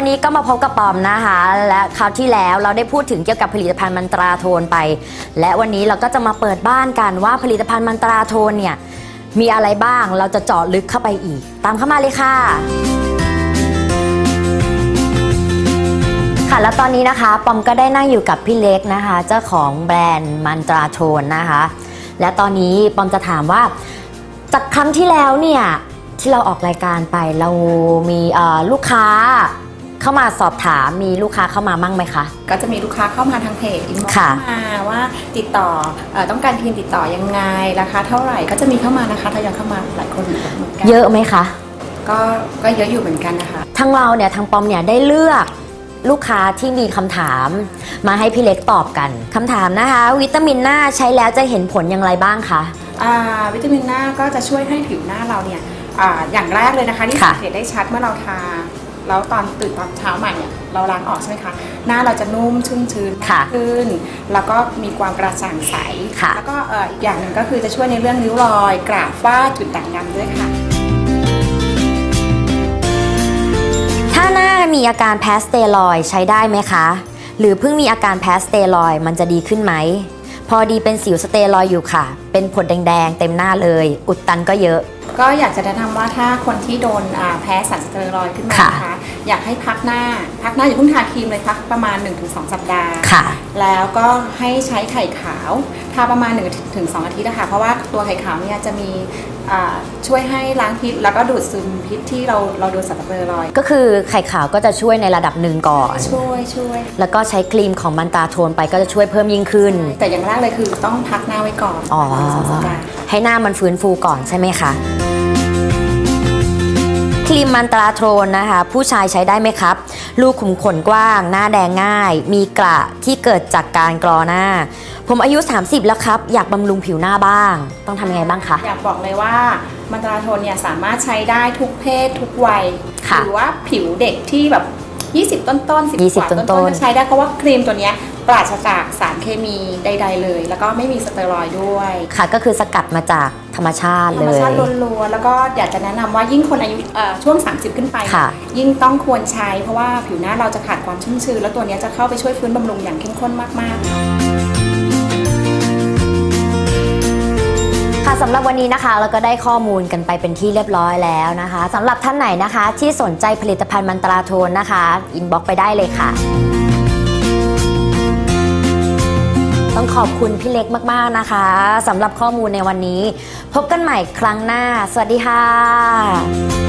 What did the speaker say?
วันนี้ก็มาพบกับปอมนะคะ และคราวที่แล้วเราได้พูดถึงเกี่ยวกับผลิตภัณฑ์มันตราโทนไป และวันนี้เราก็จะมาเปิดบ้านกันว่าผลิตภัณฑ์มันตราโทนเนี่ยมีอะไรบ้างเราจะเจาะลึกเข้าไปอีก ตามเข้ามาเลยค่ะ ค่ะแล้วตอนนี้นะคะปอมก็ได้นั่งอยู่กับพี่เล็กนะคะ เจ้าของแบรนด์มันตราโทนนะคะ และตอนนี้ปอมจะถามว่าจากครั้งที่แล้วเนี่ยที่เราออกรายการไปเรามีลูกค้า เข้ามาสอบถามมีลูกค้าเข้ามามั่งไหมคะ ก็จะมีลูกค้าเข้ามาทางเพจอินบ็อกค่ะเข้ามาว่าติดต่อเอ่อต้องการทีมติดต่อยังไงราคาเท่าไหร่ก็จะมีเข้ามานะคะทยอยเข้ามาหลายคนเหมือนกันเยอะไหมคะ ก็ก็เยอะอยู่เหมือนกันนะคะ ทางเราเนี่ยทางปอมเนี่ยได้เลือกลูกค้าที่มีคำถาม มาให้พี่เล็กตอบกันคำถามนะคะ วิตามินหน้าใช้แล้วจะเห็นผลอย่างไรบ้างคะ อ่าวิตามินหน้าก็จะช่วยให้ผิวหน้าเราเนี่ยอาอย่างแรกเลยนะคะที่ค่ะสังเกตได้ชัดเมื่อเราทา แล้วตอนตื่นตอนเช้ามาเนี่ยเราล้างออกใช่ไหมคะหน้าเราจะนุ่มชุ่มชื้นค่ะมากขึ้น แล้วก็มีความกระจ่างใสค่ะแล้วก็เอ่ออีกอย่างหนึ่งก็คือจะช่วยในเรื่องริ้วรอย กราบฝ้าจุดด่างดำด้วยค่ะ ถ้าหน้ามีอาการแพ้สเตียรอยด์ใช้ได้ไหมคะ หรือเพิ่งมีอาการแพ้สเตียรอยด์มันจะดีขึ้นไหม พอดีเป็นสิวสเตียรอยด์อยู่ค่ะ เป็นผดแดงๆ เต็มหน้าเลย อุดตันก็เยอะ ก็อยากจะแนะนำว่าถ้าคนที่โดนอ่าแพ้สารสเตียรอยด์ขึ้นมาค่ะนะคะ อยากให้พักหน้า พักหน้าอย่าเพิ่งทาครีมเลยพักประมาณ 1-2 สัปดาห์ ค่ะ แล้วก็ให้ใช้ไข่ขาวทาประมาณ1ถึง2อาทิตย์นะคะเพราะว่าตัวไข่ขาวเนี่ยจะมีอ่าช่วยให้ล้างพิษแล้วก็ดูดซึมพิษที่เราเราโดนสารสเตียรอยด์ก็คือไข่ขาวก็จะช่วยในระดับหนึ่งก่อน ช่วยช่วย แล้วก็ใช้ครีมของมันตาโทนไปก็จะช่วยเพิ่มยิ่งขึ้น แต่อย่างแรกเลยคือต้องพักหน้าไว้ก่อนอ๋อหนึ่งสองสัปดาห์ให้หน้ามันฟื้นฟูก่อนใช่ไหมคะ ครีมมันตราโทนนะคะ ผู้ชายใช้ได้ไหมครับ ลูกขุมขนกว้าง หน้าแดงง่าย มีกระที่เกิดจากการกรอหน้า ผมอายุ 30 แล้วครับ อยากบำรุงผิวหน้าบ้าง ต้องทำยังไงบ้างคะ อยากบอกเลยว่ามันตราโทนเนี่ยสามารถใช้ได้ทุกเพศทุกวัยค่ะหรือว่าผิวเด็กที่แบบ 20 ต้นต้นๆ10 20กว่าต้ต้นนๆต้นๆใช้ได้เพราะว่าครีมตัวเนี้ย ปราศจากสารเคมีใด ๆ เลย แล้วก็ไม่มีสเตียรอยด์ด้วย ค่ะก็คือสกัดมาจากธรรมชาติธรเลรมย ชาติล้วนๆแล้วก็อยากจะแนะนำว่ายิ่งคนอายุเอ่อช่วง 30 ขึ้นไป ค่ะ ยิ่งต้องควรใช้ เพราะว่าผิวหน้าเราจะขาดความชุ่มชื้นแล้วตัวเนี้ยจะเข้าไปช่วยฟื้นบำรุงอย่างเข้มข้นมากๆค่ะสำหรับวันนี้นะคะเราก็ได้ข้อมูลกันไปเป็นที่เรียบร้อยแล้วนะคะสำหรับท่านไหนนะคะ ที่สนใจผลิตภัณฑ์มันตราโทนนะคะอินบ็อกไปได้เลยค่ะ ต้องขอบคุณพี่เล็กมาก ๆ นะคะสำหรับข้อมูลในวันนี้ พบกันใหม่ครั้งหน้า สวัสดีค่ะ